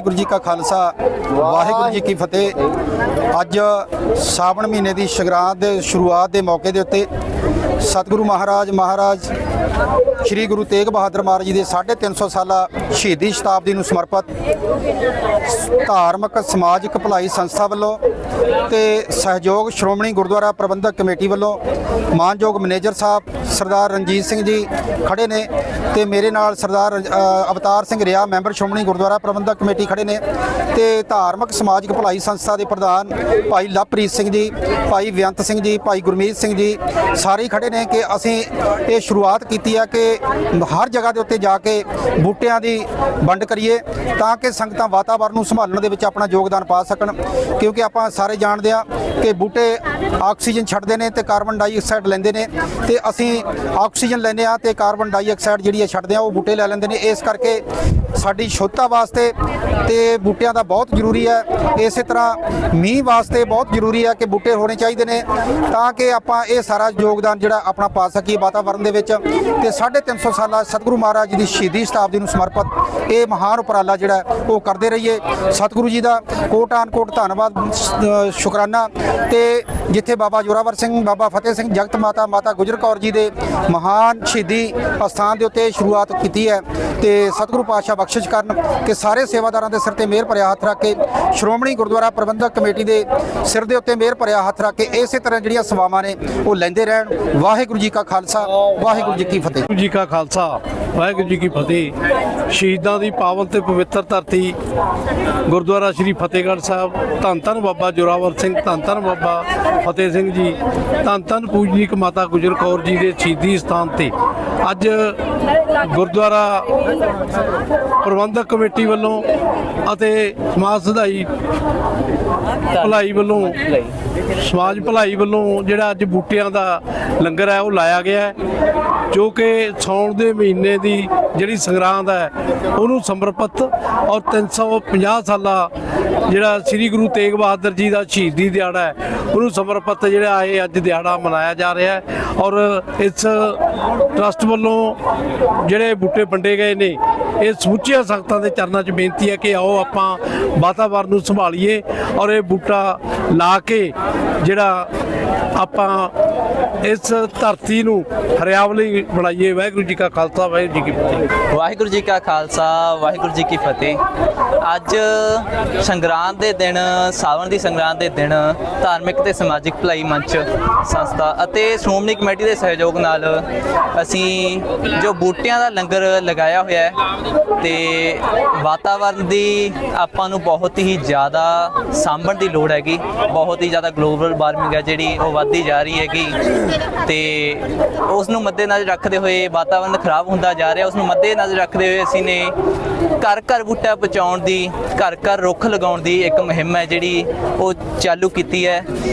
ਵਾਹਿਗੁਰੂ ਜੀ ਕਾ ਖਾਲਸਾ, ਵਾਹਿਗੁਰੂ ਜੀ ਕੀ ਫਤਿਹ। ਅੱਜ ਸਾਵਣ ਮਹੀਨੇ ਦੀ ਸੰਗਰਾਂਦ ਦੇ ਸ਼ੁਰੂਆਤ ਦੇ ਮੌਕੇ ਦੇ ਉੱਤੇ ਸਤਿਗੁਰੂ ਮਹਾਰਾਜ ਮਹਾਰਾਜ ਸ੍ਰੀ ਗੁਰੂ ਤੇਗ ਬਹਾਦਰ ਮਹਾਰਾਜ ਜੀ ਦੇ 350 ਸਾਲਾ ਸ਼ਹੀਦੀ ਸ਼ਤਾਬਦੀ ਨੂੰ ਸਮਰਪਿਤ ਧਾਰਮਿਕ ਸਮਾਜਿਕ ਭਲਾਈ ਸੰਸਥਾ ਵੱਲੋਂ ਤੇ ਸਹਿਯੋਗ ਸ਼੍ਰੋਮਣੀ ਗੁਰਦੁਆਰਾ ਪ੍ਰਬੰਧਕ ਕਮੇਟੀ ਵੱਲੋਂ ਮਾਨਯੋਗ ਮੈਨੇਜਰ ਸਾਹਿਬ ਸਰਦਾਰ ਰਣਜੀਤ ਸਿੰਘ ਜੀ ਖੜੇ ਨੇ ਤੇ ਮੇਰੇ ਨਾਲ ਸਰਦਾਰ ਅਵਤਾਰ ਸਿੰਘ ਰਿਆ, ਮੈਂਬਰ ਸ਼੍ਰੋਮਣੀ ਗੁਰਦੁਆਰਾ ਪ੍ਰਬੰਧਕ ਕਮੇਟੀ ਖੜੇ ਨੇ ਤੇ ਧਾਰਮਿਕ ਸਮਾਜਿਕ ਭਲਾਈ ਸੰਸਥਾ ਦੇ ਪ੍ਰਧਾਨ ਭਾਈ ਲਵਪ੍ਰੀਤ ਸਿੰਘ ਜੀ, ਭਾਈ ਬੇਅੰਤ ਸਿੰਘ ਜੀ, ਭਾਈ ਗੁਰਮੀਤ ਸਿੰਘ ਜੀ ਸਾਰੇ ਹੀ ਖੜੇ ਨੇ ਕਿ ਅਸੀਂ ਇਹ ਸ਼ੁਰੂਆਤ ਕੀਤੀ ਹੈ ਕਿ ਹਰ ਜਗ੍ਹਾ ਦੇ ਉੱਤੇ ਜਾ ਕੇ ਬੂਟਿਆਂ ਦੀ ਵੰਡ ਕਰੀਏ ਤਾਂ ਕਿ ਸੰਗਤਾਂ ਵਾਤਾਵਰਣ ਨੂੰ ਸੰਭਾਲਣ ਦੇ ਵਿੱਚ ਆਪਣਾ ਯੋਗਦਾਨ ਪਾ ਸਕਣ ਕਿਉਂਕਿ ਆਪਾਂ ਸਾਰੇ ਜਾਣਦੇ ਆ ਕਿ ਬੂਟੇ ਆਕਸੀਜਨ ਛੱਡਦੇ ਨੇ ਤੇ ਕਾਰਬਨ ਡਾਈਆਕਸਾਈਡ ਲੈਂਦੇ ਨੇ ਤੇ ਅਸੀਂ ਆਕਸੀਜਨ ਲੈਂਦੇ ਆ ਤੇ ਕਾਰਬਨ ਡਾਈਆਕਸਾਈਡ ਜਿਹੜੀ ਹੈ ਛੱਡਦੇ ਆ ਉਹ ਬੂਟੇ ਲੈ ਲੈਂਦੇ ਨੇ। ਇਸ ਕਰਕੇ ਸਾਡੀ ਸ਼ੁੱਧਤਾ ਵਾਸਤੇ ਤੇ ਬੂਟਿਆਂ ਦਾ ਬਹੁਤ ਜ਼ਰੂਰੀ ਹੈ। ਇਸੇ ਤਰ੍ਹਾਂ ਮੀਂਹ ਵਾਸਤੇ ਬਹੁਤ ਜ਼ਰੂਰੀ ਹੈ ਕਿ ਬੂਟੇ ਹੋਣੇ ਚਾਹੀਦੇ ਨੇ ਤਾਂ ਕਿ ਆਪਾਂ ਇਹ ਸਾਰਾ ਯੋਗਦਾਨ ਜਿਹੜਾ ਆਪਣਾ ਪਾ ਸਕੀਏ ਵਾਤਾਵਰਣ ਦੇ ਵਿੱਚ। ਤੇ 350 ਸਾਲਾ ਸਤਿਗੁਰੂ ਮਹਾਰਾਜ ਜੀ ਦੀ ਸ਼ਹੀਦੀ ਸ਼ਤਾਬਦੀ ਨੂੰ ਸਮਰਪਿਤ ਇਹ ਮਹਾਨ ਉਪਰਾਲਾ ਜਿਹੜਾ ਉਹ ਕਰਦੇ ਰਹੀਏ। ਸਤਿਗੁਰੂ ਜੀ ਦਾ ਕੋਟਾਨ ਕੋਟ ਧੰਨਵਾਦ ਸ਼ੁਕਰਾਨਾ ਤੇ ਜਿੱਥੇ ਬਾਬਾ ਜੋਰਾਵਰ ਸਿੰਘ, ਬਾਬਾ ਫਤਿਹ ਸਿੰਘ, ਜਗਤ ਮਾਤਾ ਮਾਤਾ ਗੁਜਰ ਕੌਰ ਜੀ ਦੇ ਮਹਾਨ ਸ਼ਹੀਦੀ ਅਸਥਾਨ ਦੇ ਉੱਤੇ ਸ਼ੁਰੂਆਤ ਕੀਤੀ ਹੈ ਤੇ ਸਤਿਗੁਰੂ ਪਾਤਸ਼ਾਹ ਬਖਸ਼ਿਸ਼ ਕਰਨ ਕਿ ਸਾਰੇ ਸੇਵਾਦਾਰਾਂ ਦੇ ਸਿਰ ਤੇ ਮਿਹਰ ਭਰਿਆ ਹੱਥ ਰੱਖ ਕੇ ਸ਼੍ਰੋਮਣੀ ਗੁਰਦੁਆਰਾ ਪ੍ਰਬੰਧਕ ਕਮੇਟੀ ਦੇ ਸਿਰ ਦੇ ਉੱਤੇ ਮਿਹਰ ਭਰਿਆ ਹੱਥ ਰੱਖ ਕੇ ਇਸੇ ਤਰ੍ਹਾਂ ਜਿਹੜੀਆਂ ਸੇਵਾਵਾਂ ਨੇ ਉਹ ਲੈਂਦੇ ਰਹਿਣ। ਵਾਹਿਗੁਰੂ ਜੀ ਕਾ ਖਾਲਸਾ, ਵਾਹਿਗੁਰੂ ਜੀ ਕੀ ਫਤਿਹ। ਵਾਹਿਗੁਰੂ ਜੀ ਕਾ ਖਾਲਸਾ, ਵਾਹਿਗੁਰੂ ਜੀ ਕੀ ਫਤਿਹ। ਸ਼ਹੀਦਾਂ ਦੀ ਪਾਵਨ ਤੇ ਪਵਿੱਤਰ ਧਰਤੀ, ਗੁਰਦੁਆਰਾ ਸ੍ਰੀ ਫਤਿਹਗੜ੍ਹ ਸਾਹਿਬ। ਧੰਨ ਧੰਨ ਬਾਬਾ ਜੋਰਾਵਰ ਸਿੰਘ, ਧੰਨ ਧੰਨ ਬਾਬਾ ਫਤਿਹ ਸਿੰਘ ਜੀ, ਧੰਨ ਧੰਨ ਪੂਜਨੀਕ ਮਾਤਾ ਗੁਜਰ ਕੌਰ ਜੀ ਦੇ ਸ਼ਹੀਦੀ ਸਥਾਨ ਤੇ ਅੱਜ ਗੁਰਦੁਆਰਾ ਪ੍ਰਬੰਧਕ ਕਮੇਟੀ ਵੱਲੋਂ ਅਤੇ ਸਮਾਜ ਸਧਾਈ ਭਲਾਈ ਵੱਲੋਂ, ਸਮਾਜ ਭਲਾਈ ਵੱਲੋਂ ਜਿਹੜਾ ਅੱਜ ਬੂਟਿਆਂ ਦਾ ਲੰਗਰ ਹੈ, ਉਹ ਲਾਇਆ ਗਿਆ ਹੈ, ਜੋ ਕਿ ਸਾਉਣ ਦੇ ਮਹੀਨੇ ਦੀ ਜਿਹੜੀ ਸੰਗਰਾਂਦ ਹੈ, ਉਹਨੂੰ ਸਮਰਪਿਤ ਔਰ 350 ਸਾਲਾ ਜਿਹੜਾ ਸ੍ਰੀ ਗੁਰੂ ਤੇਗ ਬਹਾਦਰ ਜੀ ਦਾ ਸ਼ਹੀਦੀ ਦਿਹਾੜਾ ਹੈ, ਉਹਨੂੰ ਸਮਰਪਿਤ ਜਿਹੜਾ ਇਹ ਅੱਜ ਦਿਹਾੜਾ ਮਨਾਇਆ ਜਾ ਰਿਹਾ ਹੈ ਔਰ ਇਸ ਟਰਸਟ ਵੱਲੋਂ ਜਿਹੜੇ ਬੂਟੇ ਵੰਡੇ ਗਏ ਨੇ ਇਹ ਸਮੁੱਚੀਆਂ ਸੰਗਤਾਂ ਦੇ ਚਰਨਾਂ 'ਚ ਬੇਨਤੀ ਹੈ ਕਿ ਆਓ ਆਪਾਂ ਵਾਤਾਵਰਨ ਨੂੰ ਸੰਭਾਲੀਏ ਔਰ ਇਹ ਬੂਟਾ ਲਾ ਕੇ ਜਿਹੜਾ ਆਪਾਂ ਇਸ ਧਰਤੀ ਨੂੰ ਹਰਿਆਵਲੀ ਬਣਾਈਏ। ਵਾਹਿਗੁਰੂ ਜੀ ਕਾ ਖਾਲਸਾ, ਵਾਹਿਗੁਰੂ ਜੀ ਕੀ ਫਤਿਹ। ਵਾਹਿਗੁਰੂ ਜੀ ਕਾ ਖਾਲਸਾ, ਵਾਹਿਗੁਰੂ ਜੀ ਕੀ ਫਤਿਹ। ਅੱਜ ਸੰਗਰਾਂਦ ਦੇ ਦਿਨ, ਸਾਵਣ ਦੀ ਸੰਗਰਾਂਦ ਦੇ ਦਿਨ, ਧਾਰਮਿਕ ਤੇ ਸਮਾਜਿਕ ਭਲਾਈ ਮੰਚ ਸੰਸਥਾ ਅਤੇ ਸ਼੍ਰੋਮਣੀ ਕਮੇਟੀ ਦੇ ਸਹਿਯੋਗ ਨਾਲ ਅਸੀਂ ਜੋ ਬੂਟਿਆਂ ਦਾ ਲੰਗਰ ਲਗਾਇਆ ਹੋਇਆ ਹੈ ਤੇ ਵਾਤਾਵਰਣ ਦੀ ਆਪਾਂ ਨੂੰ ਬਹੁਤ ਹੀ ਜ਼ਿਆਦਾ ਸਾਂਭਣ ਦੀ ਲੋੜ ਹੈਗੀ। ਬਹੁਤ ਹੀ ਜ਼ਿਆਦਾ ਗਲੋਬਲ ਵਾਰਮਿੰਗ ਹੈ ਜਿਹੜੀ, ਉਹ ਵੱਧਦੀ ਜਾ ਰਹੀ ਹੈਗੀ। ਤੇ ਉਸ ਨੂੰ ਮੱਦੇਨਜ਼ਰ ਰੱਖਦੇ ਹੋਏ ਵਾਤਾਵਰਣ ਖਰਾਬ ਹੁੰਦਾ ਜਾ ਰਿਹਾ। ਉਸ ਨੂੰ ਮੱਦੇਨਜ਼ਰ ਰੱਖਦੇ ਹੋਏ ਅਸੀਂ ਨੇ ਘਰ ਘਰ ਬੂਟਾ ਪਹੁੰਚਾਉਣ ਦੀ, ਘਰ ਘਰ ਰੁੱਖ ਲਗਾਉਣ ਦੀ ਇੱਕ ਮੁਹਿੰਮ ਹੈ ਜਿਹੜੀ ਉਹ ਚਾਲੂ ਕੀਤੀ ਹੈ।